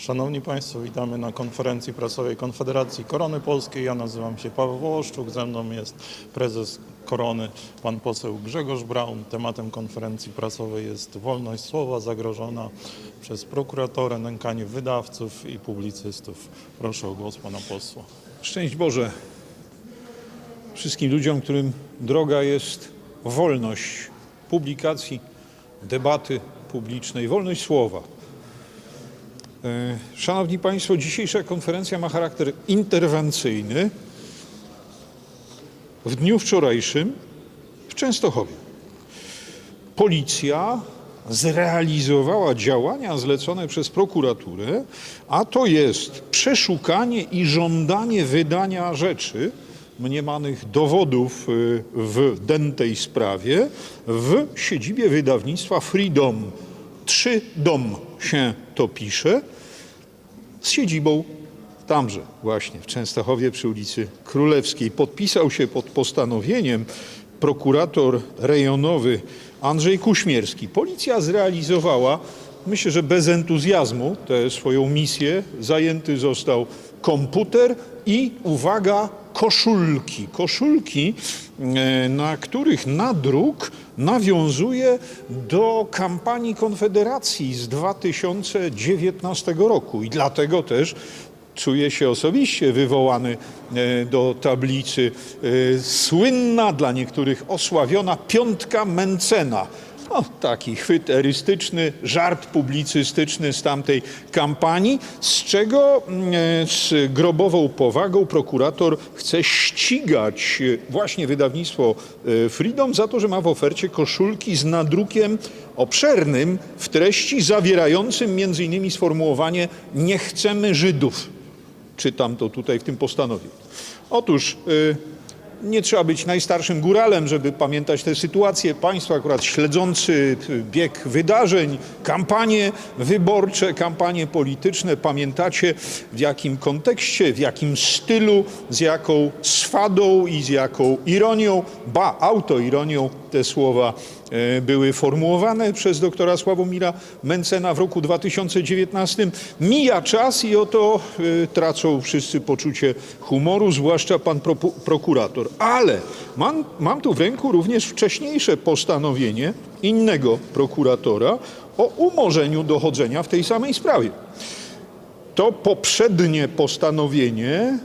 Szanowni Państwo, witamy na konferencji prasowej Konfederacji Korony Polskiej. Ja nazywam się Paweł Wołoszczuk, ze mną jest prezes Korony, pan poseł Grzegorz Braun. Tematem konferencji prasowej jest wolność słowa zagrożona przez prokuratorę, nękanie wydawców i publicystów. Proszę o głos pana posła. Szczęść Boże wszystkim ludziom, którym droga jest wolność publikacji, debaty publicznej, wolność słowa. E, Szanowni Państwo, dzisiejsza konferencja ma charakter interwencyjny. W dniu wczorajszym w Częstochowie policja zrealizowała działania zlecone przez prokuraturę, a to jest przeszukanie i żądanie wydania rzeczy, mniemanych dowodów y, w dętej sprawie w siedzibie wydawnictwa Freedom. Trzy dom się to pisze z siedzibą tamże właśnie w Częstochowie przy ulicy Królewskiej. Podpisał się pod postanowieniem prokurator rejonowy Andrzej Kuśmierski. Policja zrealizowała, myślę, że bez entuzjazmu, tę swoją misję. Zajęty został komputer i uwaga, koszulki. Koszulki, e, na których nadruk nawiązuje do kampanii Konfederacji z 2019 roku i dlatego też czuję się osobiście wywołany e, do tablicy. E, Słynna, dla niektórych osławiona piątka Mencena. No, taki chwyt erystyczny, żart publicystyczny z tamtej kampanii, z czego mm, e, z grobową powagą prokurator chce ścigać e, właśnie wydawnictwo e, Freedom za to, że ma w ofercie koszulki z nadrukiem obszernym w treści zawierającym innymi sformułowanie nie chcemy Żydów. Czytam to tutaj w tym postanowieniu. Otóż nie trzeba być najstarszym góralem, żeby pamiętać tę sytuację. Państwo akurat śledzący bieg wydarzeń, kampanie wyborcze, kampanie polityczne, pamiętacie w jakim kontekście, w jakim stylu, z jaką swadą i z jaką ironią, ba, autoironią te słowa były formułowane przez doktora Sławomira Mencena w roku 2019. Mija czas i oto e, tracą wszyscy poczucie humoru, zwłaszcza pan propu- prokurator. Ale mam, mam tu w ręku również wcześniejsze postanowienie innego prokuratora o umorzeniu dochodzenia w tej samej sprawie. To poprzednie postanowienie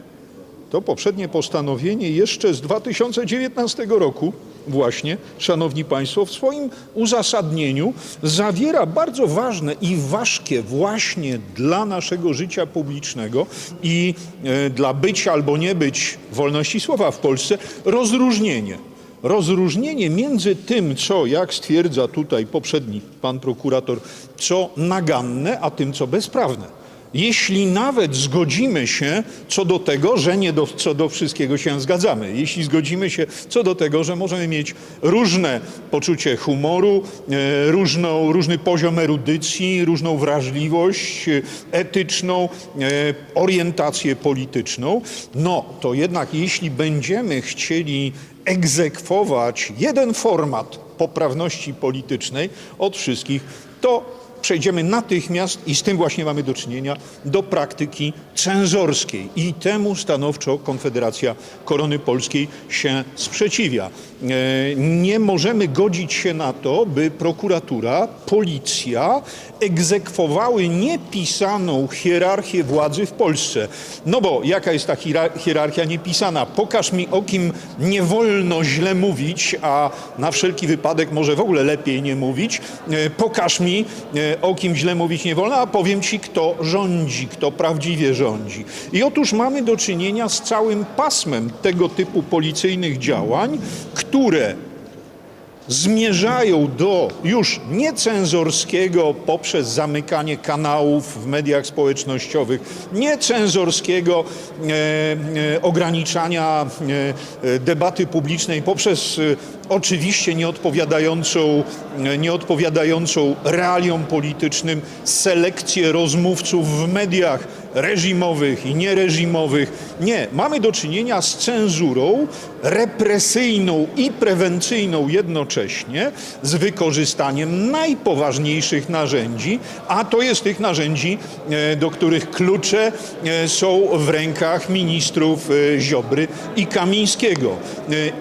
to poprzednie postanowienie jeszcze z 2019 roku właśnie, szanowni państwo, w swoim uzasadnieniu zawiera bardzo ważne i ważkie właśnie dla naszego życia publicznego i e, dla być albo nie być wolności słowa w Polsce rozróżnienie. Rozróżnienie między tym, co, jak stwierdza tutaj poprzedni pan prokurator, co naganne, a tym, co bezprawne. Jeśli nawet zgodzimy się co do tego, że nie do, co do wszystkiego się zgadzamy, jeśli zgodzimy się co do tego, że możemy mieć różne poczucie humoru, e, różną, różny poziom erudycji, różną wrażliwość e, etyczną, e, orientację polityczną, no to jednak jeśli będziemy chcieli egzekwować jeden format poprawności politycznej od wszystkich, to przejdziemy natychmiast, i z tym właśnie mamy do czynienia, do praktyki cenzorskiej. I temu stanowczo Konfederacja Korony Polskiej się sprzeciwia. E, Nie możemy godzić się na to, by prokuratura, policja egzekwowały niepisaną hierarchię władzy w Polsce. No bo jaka jest ta hierar- hierarchia niepisana? Pokaż mi, o kim nie wolno źle mówić, a na wszelki wypadek może w ogóle lepiej nie mówić. E, Pokaż mi, e, o kim źle mówić nie wolno, a powiem ci, kto rządzi, kto prawdziwie rządzi. I otóż mamy do czynienia z całym pasmem tego typu policyjnych działań, które zmierzają do już niecenzorskiego poprzez zamykanie kanałów w mediach społecznościowych, niecenzorskiego e, e, ograniczania e, e, debaty publicznej poprzez oczywiście nieodpowiadającą, nieodpowiadającą realiom politycznym selekcję rozmówców w mediach reżimowych i niereżimowych. Nie, mamy do czynienia z cenzurą represyjną i prewencyjną jednocześnie, z wykorzystaniem najpoważniejszych narzędzi, a to jest tych narzędzi, e, do których klucze e, są w rękach ministrów e, Ziobry i Kamińskiego.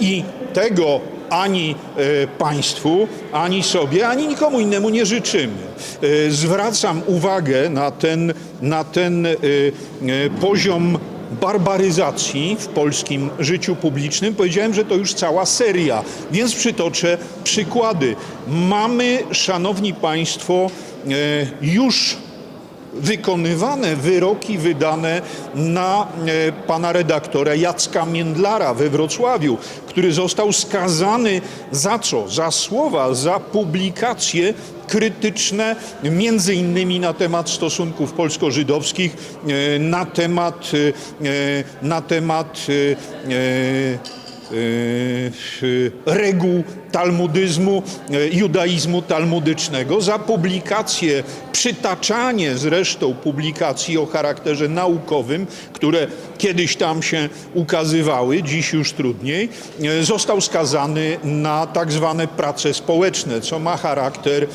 I tego ani e, państwu, ani sobie, ani nikomu innemu nie życzymy. E, Zwracam uwagę na ten, na ten e, poziom barbaryzacji w polskim życiu publicznym. Powiedziałem, że to już cała seria, więc przytoczę przykłady. Mamy, szanowni państwo, już wykonywane wyroki wydane na e, pana redaktora Jacka Międlara we Wrocławiu, który został skazany za co? Za słowa, za publikacje krytyczne, między innymi na temat stosunków polsko-żydowskich, e, na temat, e, na temat reguł talmudyzmu, e, judaizmu talmudycznego, za publikacje, przytaczanie zresztą publikacji o charakterze naukowym, które kiedyś tam się ukazywały, dziś już trudniej, został skazany na tak zwane prace społeczne, co ma charakter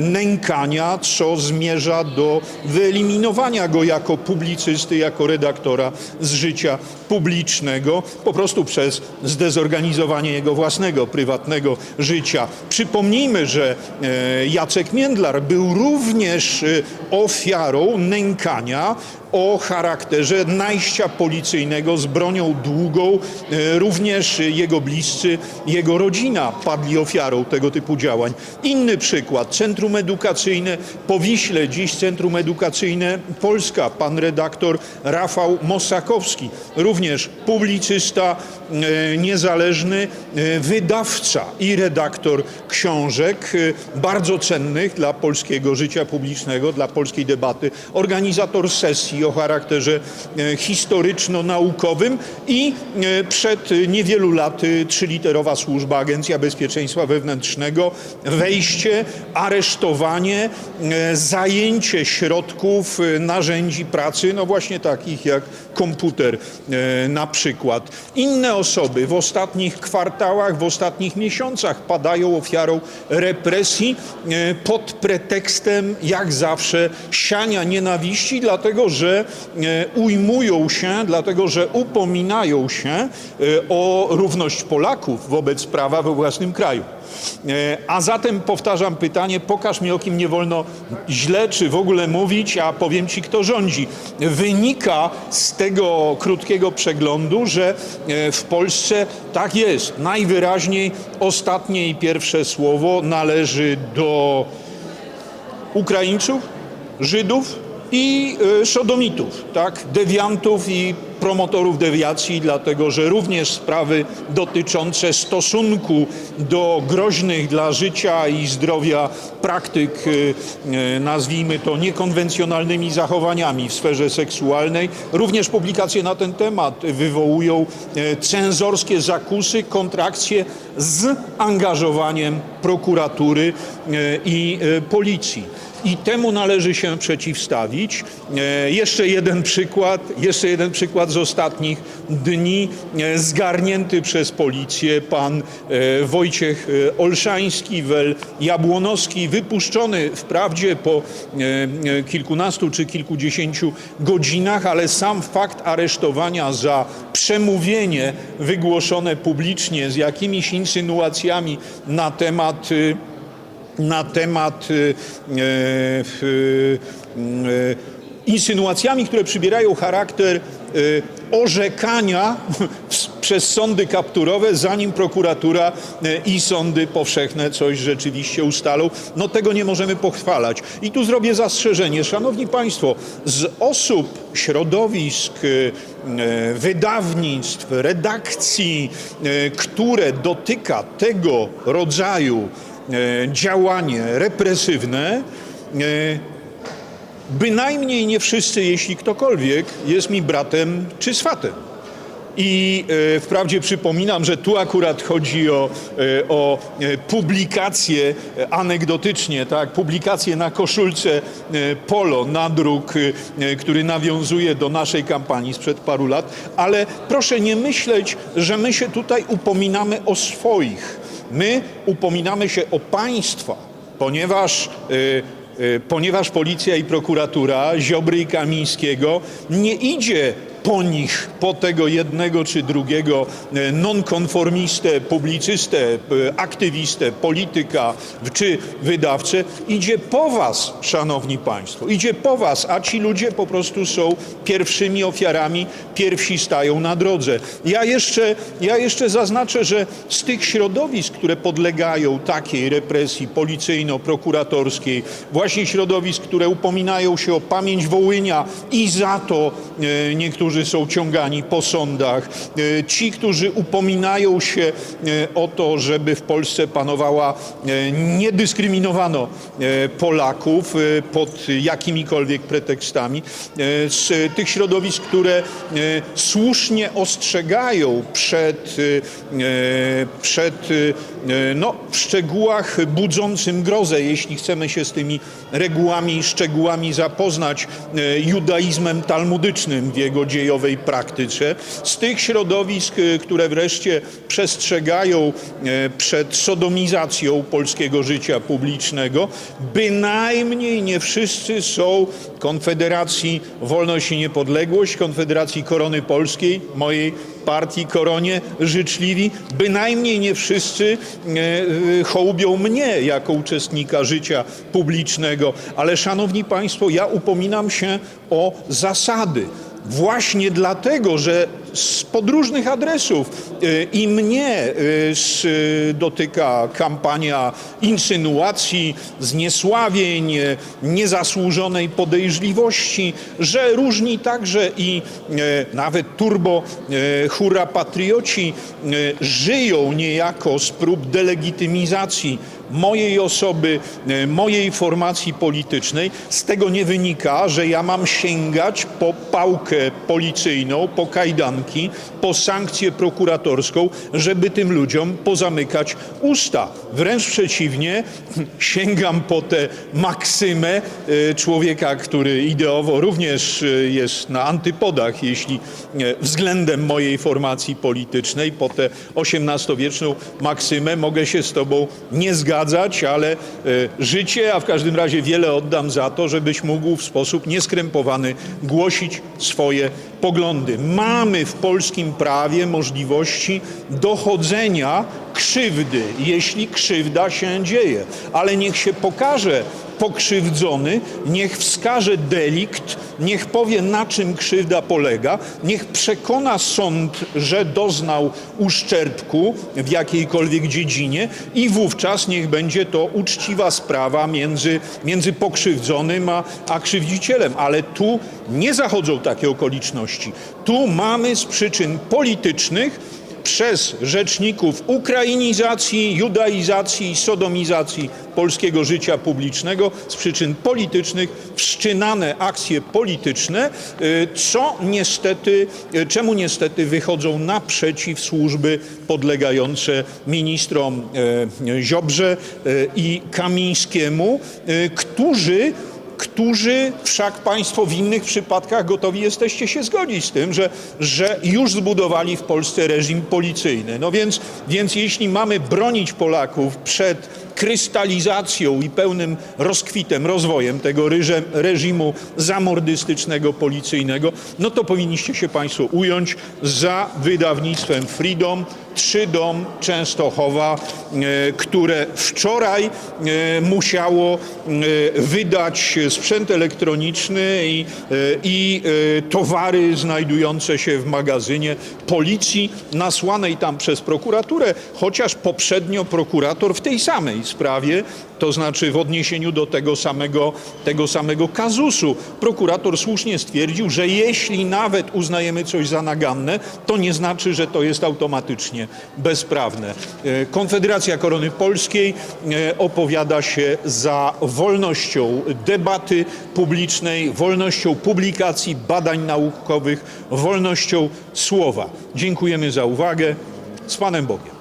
nękania, co zmierza do wyeliminowania go jako publicysty, jako redaktora z życia publicznego, po prostu przez zdezorganizowanie jego własnego, prywatnego życia. Przypomnijmy, że e, Jacek Międlar był również e, ofiarą nękania o charakterze najścia policyjnego z bronią długą. E, Również jego bliscy, jego rodzina padli ofiarą tego typu działań. Inny przykład. Centrum Edukacyjne po Wiśle, dziś Centrum Edukacyjne Polska. Pan redaktor Rafał Mosakowski, również publicysta, e, niezależny, e, wydawca i redaktor książek bardzo cennych dla polskiego życia publicznego, dla polskiej debaty, organizator sesji o charakterze e, historyczno-naukowym i e, przed niewielu laty trzyliterowa służba Agencja Bezpieczeństwa Wewnętrznego, wejście, aresztowanie, e, zajęcie środków, e, narzędzi pracy, no właśnie takich jak komputer e, na przykład. Inne osoby w ostatnich kwartałach, w ostatnich miesiącach padają ofiarą represji e, pod pretekstem, jak zawsze, siania nienawiści, dlatego że e, ujmują się, dlatego że upominają się e, o równość Polaków wobec prawa we własnym kraju. E, A zatem powtarzam pytanie, pokaż mi o kim nie wolno źle czy w ogóle mówić, a powiem ci kto rządzi. Wynika z tego krótkiego przeglądu, że w Polsce tak jest. Najwyraźniej ostatnie i pierwsze słowo należy do Ukraińców, Żydów i y, sodomitów, tak? dewiantów i promotorów dewiacji, dlatego że również sprawy dotyczące stosunku do groźnych dla życia i zdrowia praktyk, y, y, nazwijmy to niekonwencjonalnymi zachowaniami w sferze seksualnej, również publikacje na ten temat wywołują y, cenzorskie zakusy, kontrakcje z angażowaniem prokuratury y, i y, policji. I temu należy się przeciwstawić. E, jeszcze jeden przykład, jeszcze jeden przykład z ostatnich dni. E, zgarnięty przez policję pan e, Wojciech e, Olszański, wel Jabłonowski, wypuszczony wprawdzie po e, e, kilkunastu czy kilkudziesięciu godzinach, ale sam fakt aresztowania za przemówienie wygłoszone publicznie z jakimiś insynuacjami na temat na temat e, y, y, insynuacjami, które przybierają charakter orzekania przez sądy kapturowe, zanim prokuratura y, i sądy powszechne coś rzeczywiście ustalą. No tego nie możemy pochwalać. I tu zrobię zastrzeżenie. Szanowni Państwo, z osób, środowisk, y, y, wydawnictw, redakcji, y, które dotyka tego rodzaju działanie represywne, bynajmniej nie wszyscy, jeśli ktokolwiek, jest mi bratem czy swatem. I e, wprawdzie przypominam, że tu akurat chodzi o, e, o e, publikację e, anegdotycznie, tak, publikację na koszulce e, Polo, nadruk, e, który nawiązuje do naszej kampanii sprzed paru lat, ale proszę nie myśleć, że my się tutaj upominamy o swoich. My upominamy się o państwa, ponieważ e, ponieważ policja i prokuratura Ziobry i Kamińskiego nie idzie po nich, po tego jednego czy drugiego e, nonkonformistę, publicystę, e, aktywistę, polityka czy wydawcę, idzie po was, szanowni państwo, idzie po was, a ci ludzie po prostu są pierwszymi ofiarami, pierwsi stają na drodze. Ja jeszcze, ja jeszcze zaznaczę, że z tych środowisk, które podlegają takiej represji policyjno-prokuratorskiej, właśnie środowisk, które upominają się o pamięć Wołynia i za to e, niektórzy są ciągani po sądach, e, ci, którzy upominają się e, o to, żeby w Polsce panowała, e, nie dyskryminowano Polaków pod jakimikolwiek pretekstami, z tych środowisk, które słusznie ostrzegają przed, przed no, w szczegółach budzącym grozę, jeśli chcemy się z tymi regułami i szczegółami zapoznać, e, judaizmem talmudycznym w jego dziejowej praktyce, z tych środowisk, e, które wreszcie przestrzegają e, przed sodomizacją polskiego życia publicznego, bynajmniej nie wszyscy są Konfederacji Wolność i Niepodległość, Konfederacji Korony Polskiej, mojej partii Koronie życzliwi, bynajmniej nie wszyscy e, e, hołubią mnie jako uczestnika życia publicznego, ale szanowni państwo, ja upominam się o zasady. Właśnie dlatego, że z podróżnych adresów. E, i mnie s- e, dotyka kampania insynuacji, zniesławień, niezasłużonej podejrzliwości, że różni także i nawet turbo hura patrioci żyją niejako z prób delegitymizacji mojej osoby, e, mojej formacji politycznej. Z tego nie wynika, że ja mam sięgać po pałkę policyjną, po kajdanki, po sankcję prokuratorską, żeby tym ludziom pozamykać usta. Wręcz przeciwnie, sięgam po tę maksymę e, człowieka, który ideowo również e, jest na antypodach, jeśli względem mojej formacji politycznej, po tę XVIII-wieczną maksymę mogę się z tobą nie zgadzać, ale e, życie, a w każdym razie wiele oddam za to, żebyś mógł w sposób nieskrępowany głosić swoje poglądy. Mamy w polskim prawie możliwości dochodzenia krzywdy, jeśli krzywda się dzieje, ale niech się pokaże pokrzywdzony, niech wskaże delikt, niech powie na czym krzywda polega, niech przekona sąd, że doznał uszczerbku w jakiejkolwiek dziedzinie i wówczas niech będzie to uczciwa sprawa między, między pokrzywdzonym a, a krzywdzicielem. Ale tu nie zachodzą takie okoliczności. Tu mamy z przyczyn politycznych przez rzeczników ukrainizacji, judaizacji i sodomizacji polskiego życia publicznego z przyczyn politycznych wszczynane akcje polityczne, y, co niestety, y, czemu niestety wychodzą naprzeciw służby podlegające ministrom e, Ziobrze i Kamińskiemu, którzy którzy wszak Państwo w innych przypadkach gotowi jesteście się zgodzić z tym, że, że już zbudowali w Polsce reżim policyjny. No więc, więc jeśli mamy bronić Polaków przed krystalizacją i pełnym rozkwitem, rozwojem tego reżim, reżimu zamordystycznego, policyjnego, no to powinniście się Państwo ująć za wydawnictwem Freedom, Trzy Dom Częstochowa, e, które wczoraj e, musiało e, wydać sprzęt elektroniczny i, i towary znajdujące się w magazynie policji nasłanej tam przez prokuraturę, chociaż poprzednio prokurator w tej samej sprawie, to znaczy w odniesieniu do tego samego, tego samego kazusu, prokurator słusznie stwierdził, że jeśli nawet uznajemy coś za naganne, to nie znaczy, że to jest automatycznie bezprawne. E, Konfederacja Korony Polskiej e, opowiada się za wolnością debaty publicznej, wolnością publikacji, badań naukowych, wolnością słowa. Dziękujemy za uwagę. Z Panem Bogiem.